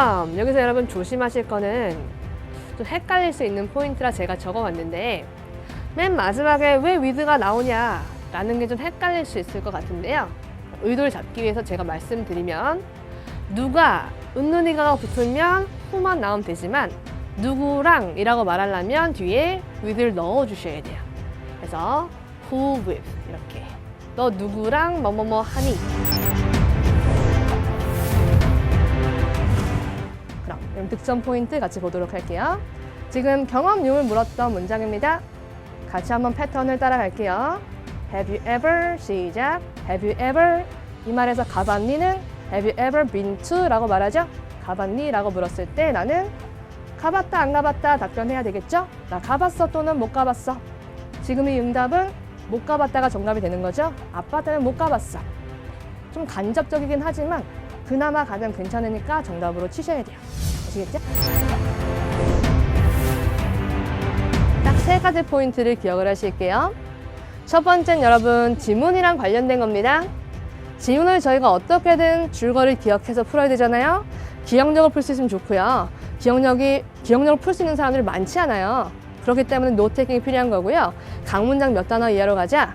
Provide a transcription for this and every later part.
그다음 여기서 여러분 조심하실 거는 좀 헷갈릴 수 있는 포인트라 제가 적어왔는데 맨 마지막에 왜 위드가 나오냐 라는 게 좀 헷갈릴 수 있을 것 같은데요. 의도를 잡기 위해서 제가 말씀드리면 누가 은는이가 붙으면 후만 나오면 되지만 누구랑 이라고 말하려면 뒤에 with를 넣어 주셔야 돼요. 그래서 who with 이렇게 너 누구랑 뭐뭐뭐 하니 득점 포인트 같이 보도록 할게요. 지금 경험용을 물었던 문장입니다. 같이 한번 패턴을 따라갈게요. Have you ever 시작. Have you ever 이 말에서 가봤니는 Have you ever been to? 라고 말하죠. 가봤니? 라고 물었을 때 나는 가봤다 안 가봤다 답변해야 되겠죠? 나 가봤어 또는 못 가봤어. 지금 이 응답은 못 가봤다가 정답이 되는 거죠. 아빠한테는 못 가봤어. 좀 간접적이긴 하지만 그나마 가장 괜찮으니까 정답으로 치셔야 돼요. 아시겠죠? 딱 세 가지 포인트를 기억을 하실게요. 첫 번째는 여러분 지문이랑 관련된 겁니다. 지문을 저희가 어떻게든 줄거리를 기억해서 풀어야 되잖아요. 기억력을 풀 수 있으면 좋고요. 기억력이 기억력을 풀 수 있는 사람들이 많지 않아요. 그렇기 때문에 노트테킹이 필요한 거고요. 각 문장 몇 단어 이하로 가자.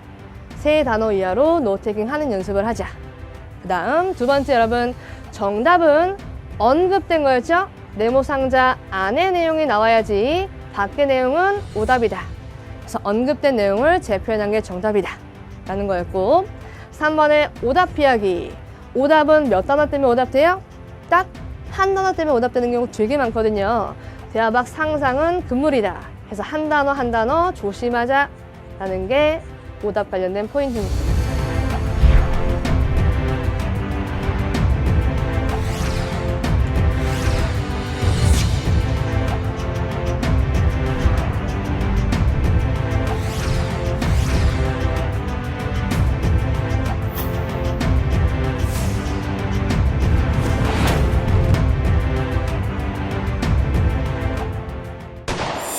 세 단어 이하로 노트테킹 하는 연습을 하자. 그 다음 두 번째 여러분 정답은 언급된 거였죠? 네모 상자 안에 내용이 나와야지 밖의 내용은 오답이다. 그래서 언급된 내용을 재표현한 게 정답이다. 라는 거였고 3번에 오답 피하기. 오답은 몇 단어 때문에 오답돼요? 딱 한 단어 때문에 오답되는 경우 되게 많거든요. 대화박 상상은 금물이다. 해서 한 단어 한 단어 조심하자. 라는 게 오답 관련된 포인트입니다.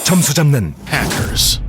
점수 잡는 Hackers.